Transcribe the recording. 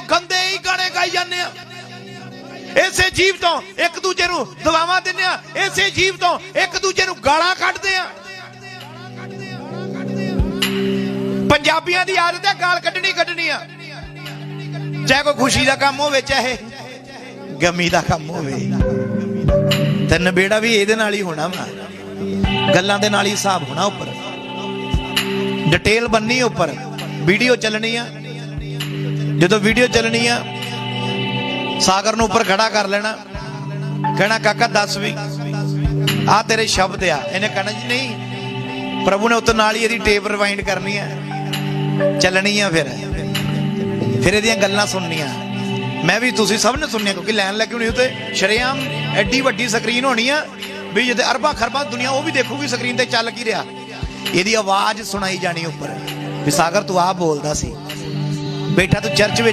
ਤੋਂ ਗੰਦੇ ਹੀ ਗਾਣੇ ਗਾਈ ਜਾਂਦੇ ਆ, ਇਸੇ ਜੀਵ ਤੋਂ ਇੱਕ ਦੂਜੇ ਨੂੰ ਦਵਾਵਾਂ ਦਿੰਦੇ ਆ, ਇਸੇ ਜੀਵ ਤੋਂ ਇੱਕ ਦੂਜੇ ਨੂੰ ਗਾਲਾਂ ਕੱਢਦੇ ਆ। ਪੰਜਾਬੀਆਂ ਦੀ ਆਦਤ ਹੈ ਗਾਲ ਕੱਢਣੀ ਕੱਢਣੀ ਆ। ਚਾਹੇ ਕੋਈ ਖੁਸ਼ੀ ਦਾ ਕੰਮ ਹੋਵੇ, ਚਾਹੇ ਗਮੀ ਦਾ ਕੰਮ ਹੋਵੇ। ਤੇ ਨਬੇੜਾ ਵੀ ਇਹਦੇ ਨਾਲ ਹੀ ਹੋਣਾ ਵਾ। ਗੱਲਾਂ ਦੇ ਨਾਲ ਹੀ ਹਿਸਾਬ ਹੋਣਾ ਉੱਪਰ। ਡਿਟੇਲ ਬੰਨੀ ਉੱਪਰ। ਵੀਡੀਓ ਚੱਲਣੀ ਆ। ਜਦੋਂ ਵੀਡੀਓ ਚੱਲਣੀ ਆ, ਸਾਗਰ ਨੂੰ ਉੱਪਰ ਖੜਾ ਕਰ ਲੈਣਾ। ਕਹਿਣਾ, ਕਾਕਾ, ਦੱਸ ਵੀ ਆ ਤੇਰੇ ਸ਼ਬਦ ਆ। ਇਹਨੇ ਕਹਿਣਾ ਜੀ, ਨਹੀਂ, ਪ੍ਰਭੂ ਨੇ ਉੱਤੇ ਨਾਲ ਹੀ ਇਹਦੀ ਟੇਪ ਰਿਵਾਈਂਡ ਕਰਨੀ ਆ। ਚੱਲਣੀ ਆ ਫਿਰ। ਫਿਰ ਇਹਦੀਆਂ ਗੱਲਾਂ ਸੁਣਨੀਆਂ। ਮੈਂ ਵੀ ਤੁਸੀਂ ਸਭ ਨੇ ਸੁਣਨੀਆਂ, ਕਿਉਂਕਿ ਲੈਣ ਲੱਗੀ ਹੋਣੀ ਉਤੇ, ਸ਼ਰੇਆਮ ਐਡੀ ਵੱਡੀ ਸਕਰੀਨ ਹੋਣੀ ਆ, ਵੀ ਜਿੱਤੇ ਅਰਬਾਂ ਖਰਬਾਂ ਦੁਨੀਆ ਉਹ ਵੀ ਦੇਖੂਗੀ ਸਕਰੀਨ ਤੇ ਚੱਲ ਕੀ ਰਿਹਾ। ਇਹਦੀ ਆਵਾਜ਼ ਸੁਣਾਈ ਜਾਣੀ ਉੱਪਰ। ਵੀ ਸਾਗਰ, ਤੂੰ ਆ ਬੋਲਦਾ ਸੀ। ਬੈਠਾ ਤੂੰ ਚਰਚ ਵਿੱਚ